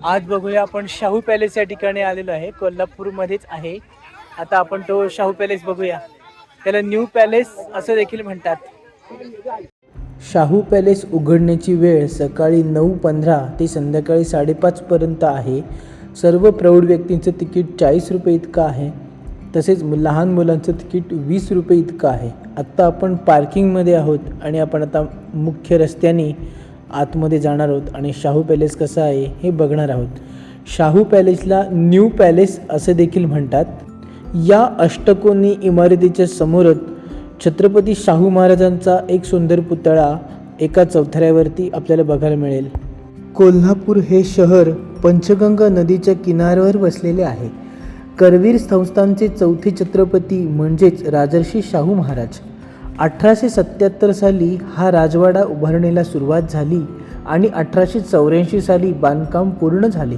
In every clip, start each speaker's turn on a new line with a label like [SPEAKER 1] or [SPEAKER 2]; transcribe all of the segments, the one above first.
[SPEAKER 1] आज बघूया आपण शाहू पॅलेस या ठिकाणी आलेलो आहे. कोल्हापूरमध्येच आहे. आता आपण तो शाहू पॅलेस बघूया. त्याला न्यू पॅलेस असं देखील म्हणतात. शाहू पॅलेस उघडण्याची वेळ सकाळी नऊ पंधरा ते संध्याकाळी साडेपाचपर्यंत आहे. सर्व प्रौढ व्यक्तींचं तिकीट चाळीस रुपये इतकं आहे. तसेच लहान मुलांचं तिकीट वीस रुपये इतकं आहे. आत्ता आपण पार्किंगमध्ये आहोत आणि आपण आता मुख्य रस्त्याने आतमध्ये जाणार आहोत आणि शाहू पॅलेस कसं आहे हे बघणार आहोत. शाहू पॅलेसला न्यू पॅलेस असे देखील म्हणतात. या अष्टकोनी इमारतीच्या समोरच छत्रपती शाहू महाराजांचा एक सुंदर पुतळा एका चौथऱ्यावरती आपल्याला बघायला मिळेल. कोल्हापूर हे शहर पंचगंगा नदीच्या किनाऱ्यावर वसलेले आहे. करवीर संस्थानचे चौथे छत्रपती म्हणजेच राजर्षी शाहू महाराज. अठराशे सत्याहत्तर साली हा राजवाडा उभारणीला सुरुवात झाली आणि अठराशे चौऱ्याऐंशी साली बांधकाम पूर्ण झाले.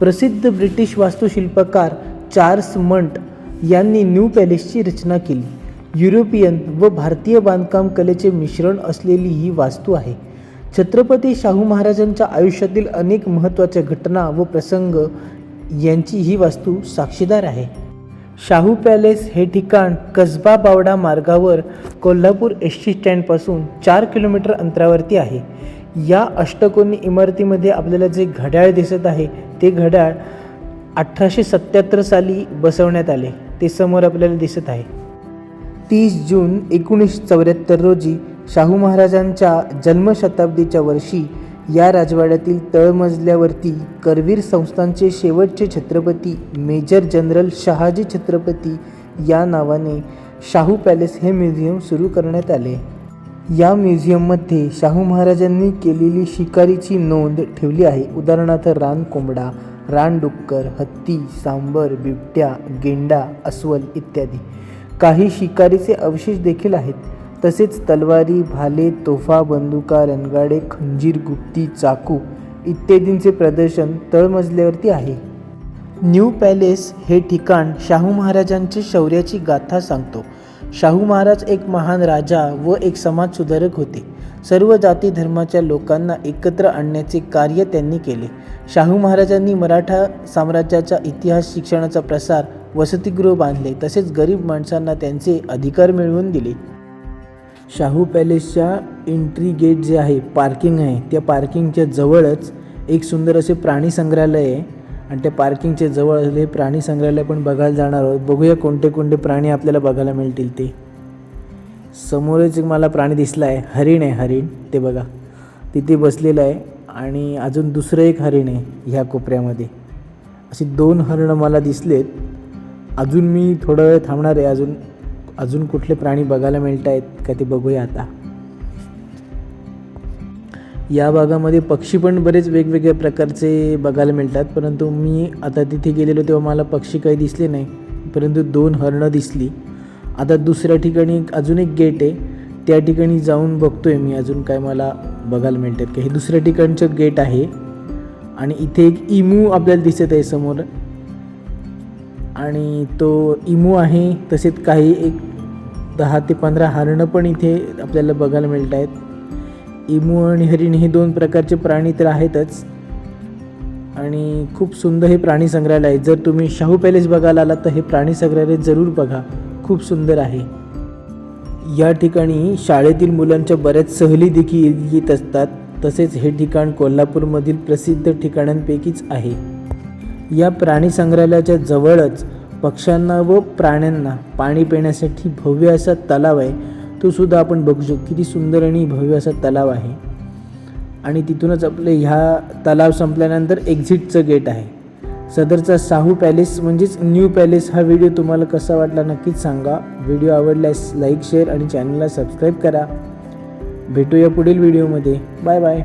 [SPEAKER 1] प्रसिद्ध ब्रिटिश वास्तुशिल्पकार चार्ल्स मंट यांनी न्यू पॅलेसची रचना केली. युरोपियन व भारतीय बांधकाम कलेचे मिश्रण असलेली ही वास्तू आहे. छत्रपती शाहू महाराजांच्या आयुष्यातील अनेक महत्त्वाच्या घटना व प्रसंग यांची ही वास्तू साक्षीदार आहे. शाहू पॅलेस हे ठिकाण कसबा बावडा मार्गावर कोल्हापूर एस टी स्टँडपासून चार किलोमीटर अंतरावरती आहे. या अष्टकोनी इमारतीमध्ये आपल्याला जे घड्याळ दिसत आहे ते घड्याळ अठराशे सत्याहत्तर साली बसवण्यात आले. ते समोर आपल्याला दिसत आहे. तीस जून एकोणीसशे चौऱ्याहत्तर रोजी शाहू महाराजांच्या जन्मशताब्दीच्या वर्षी या राजवाड्यातील तळमजल्यावरती करवीर संस्थांचे शेवटचे छत्रपती मेजर जनरल शहाजी छत्रपती या नावाने शाहू पॅलेस हे म्युझियम सुरू करण्यात आले. या म्युझियममध्ये शाहू महाराजांनी केलेली शिकारीची नोंद ठेवली आहे. उदाहरणार्थ रान कोंबडा रानडुक्कर हत्ती सांबर बिबट्या गेंडा अस्वल इत्यादी. काही शिकारीचे अवशेष देखील आहेत. तसेच तलवारी भाले तोफा बंदुका रणगाडे खंजीर गुप्ती चाकू इत्यादींचे प्रदर्शन तळमजल्यावरती आहे. न्यू पॅलेस हे ठिकाण शाहू महाराजांची शौर्याची गाथा सांगतो. शाहू महाराज एक महान राजा व एक समाज सुधारक होते. सर्व जाती धर्माच्या लोकांना एकत्र आणण्याचे कार्य त्यांनी केले. शाहू महाराजांनी मराठा साम्राज्याचा इतिहास शिक्षणाचा प्रसार वसतिगृह बांधले तसेच गरीब माणसांना त्यांचे अधिकार मिळवून दिले. शाहू पॅलेसच्या एंट्री गेट जे आहे पार्किंग आहे त्या पार्किंगच्या जवळच एक सुंदर असे प्राणी संग्रहालय आहे. आणि त्या पार्किंगच्या जवळ असले प्राणी संग्रहालय पण बघायला जाणार आहोत. बघूया कोणते कोणते प्राणी आपल्याला बघायला मिळतील ते. समोरच एक मला प्राणी दिसला आहे हरिण आहे हरिण. ते बघा. तिथे बसलेलं आहे. आणि अजून दुसरं एक हरिण आहे ह्या कोपऱ्यामध्ये. अशी दोन हरणं मला दिसलेत. अजून मी थोडा वेळ थांबणार आहे. अजून अजून कुठले प्राणी बघायला मिळत आहेत का ते बघूया आता. या भागामध्ये पक्षी पण बरेच वेगवेगळ्या प्रकारचे बघायला मिळतात परंतु मी आता तिथे गेलेलो तेव्हा मला पक्षी काही दिसले नाही परंतु दोन हरणं दिसली. आता दुसऱ्या ठिकाणी अजून एक गेट आहे त्या ठिकाणी जाऊन बघतोय मी अजून काय मला बघायला मिळतात. का हे दुसऱ्या ठिकाणचं गेट आहे आणि इथे एक इमू आपल्याला दिसत आहे समोर. आणि तो इमू आहे तसेच काही एक दहा ते पंधरा हरणं पण इथे आपल्याला बघायला मिळत आहेत इमू आणि हरिण हे दोन प्रकारचे प्राणी तर आहेतच. आणि खूप सुंदर हे प्राणी संग्रहालय आहे. जर तुम्ही शाहू पॅलेस बघायला आलात तर हे प्राणी संग्रहालय जरूर बघा. खूप सुंदर आहे. या ठिकाणी शाळेतील मुलांच्या बऱ्याच सहली देखील येत असतात. तसेच हे ठिकाण कोल्हापूरमधील प्रसिद्ध ठिकाणांपैकीच आहे. या प्राणी संग्रहालयाच्या जवळच पक्ष्यांना व प्राण्यांना पाणी पिण्यासाठी भव्य असा तलाव आहे. तो सुद्धा आपण बघू शकतो. किती सुंदर आणि भव्य असा तलाव आहे. आणि तिथूनच आपले ह्या तलाव संपल्यानंतर एक्झिटचं गेट आहे. सदरचा साहू पॅलेस म्हणजेच न्यू पॅलेस हा व्हिडिओ तुम्हाला कसा वाटला नक्कीच सांगा. व्हिडिओ आवडल्यास लाईक शेअर आणि चॅनलला सबस्क्राईब करा. भेटूया पुढील व्हिडिओमध्ये बाय बाय